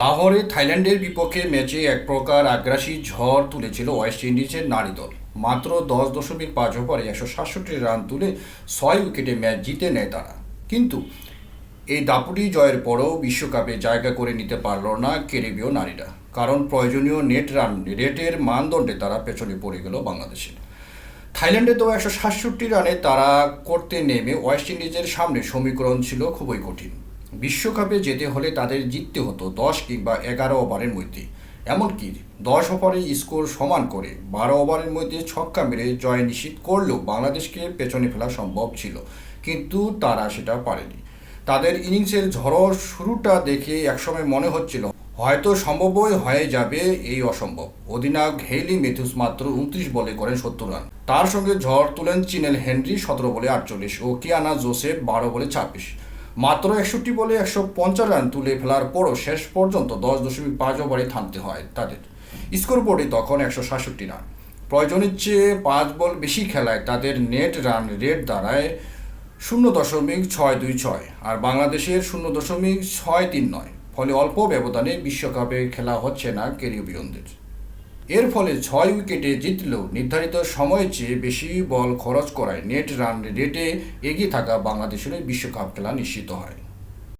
লাহোরে থাইল্যান্ডের বিপক্ষে ম্যাচে এক প্রকার আগ্রাসী ঝড় তুলেছিল ওয়েস্ট ইন্ডিজের নারী দল। মাত্র দশ দশমিক পাঁচ ওভারে একশো সাতষট্টি রান তুলে ছয় উইকেটে ম্যাচ জিতে নেয় তারা। কিন্তু এই দাপুটি জয়ের পরেও বিশ্বকাপে জায়গা করে নিতে পারল না ক্যারিবীয় নারীরা। কারণ প্রয়োজনীয় নেট রান, রেটের মানদণ্ডে তারা পেছনে পড়ে গেল বাংলাদেশের থাইল্যান্ডে তো একশো সাতষট্টি রানে তারা করতে নেমে ওয়েস্ট ইন্ডিজের সামনে সমীকরণ ছিল খুবই কঠিন। বিশ্বকাপে যেতে হলে তাদের জিততে হতো দশ কিংবা এগারো ওভারের মধ্যে। এমনকি দশ ওভারে স্কোর সমান করে বারো ওভারের মধ্যে ছক্কা মেরে জয় নিশ্চিত করলেও বাংলাদেশকে পেছনে ফেলা সম্ভব ছিল। কিন্তু তারা সেটা পারেনি। তাদের ইনিংসের ঝড়ো শুরুটা দেখে একসময় মনে হচ্ছিল, হয়তো সম্ভবই হয়ে যাবে এই অসম্ভব। অধিনায়ক হেইলি মেথুস মাত্র উনত্রিশ বলে করেন সত্তর রান। তার সঙ্গে ঝড় তুলেন চিনেল হেনরি সতেরো বলে আটচল্লিশ ও কিয়ানা জোসেফ বারো বলে ছাব্বিশ। মাত্র একষট্টি বলে একশো পঞ্চাশ রান তুলে ফেলার পরও শেষ পর্যন্ত দশ দশমিক পাঁচ ওভারে থামতে হয় তাদের। স্কোর বোর্ডে তখন একশো সাতষট্টি রান। প্রয়োজনের চেয়ে পাঁচ বল বেশি খেলায় তাদের নেট রান রেট দাঁড়ায় শূন্য দশমিক ছয় দুই ছয় আর বাংলাদেশের শূন্য দশমিক ছয় তিন নয়। ফলে অল্প ব্যবধানে বিশ্বকাপে খেলা হচ্ছে না ক্যারিবিয়নদের এর ফলে ছয় উইকেটে জিতলেও নির্ধারিত সময়ের চেয়ে বেশি বল খরচ করায় নেট রান রেটে এগিয়ে থাকা বাংলাদেশের বিশ্বকাপ খেলা নিশ্চিত হয়।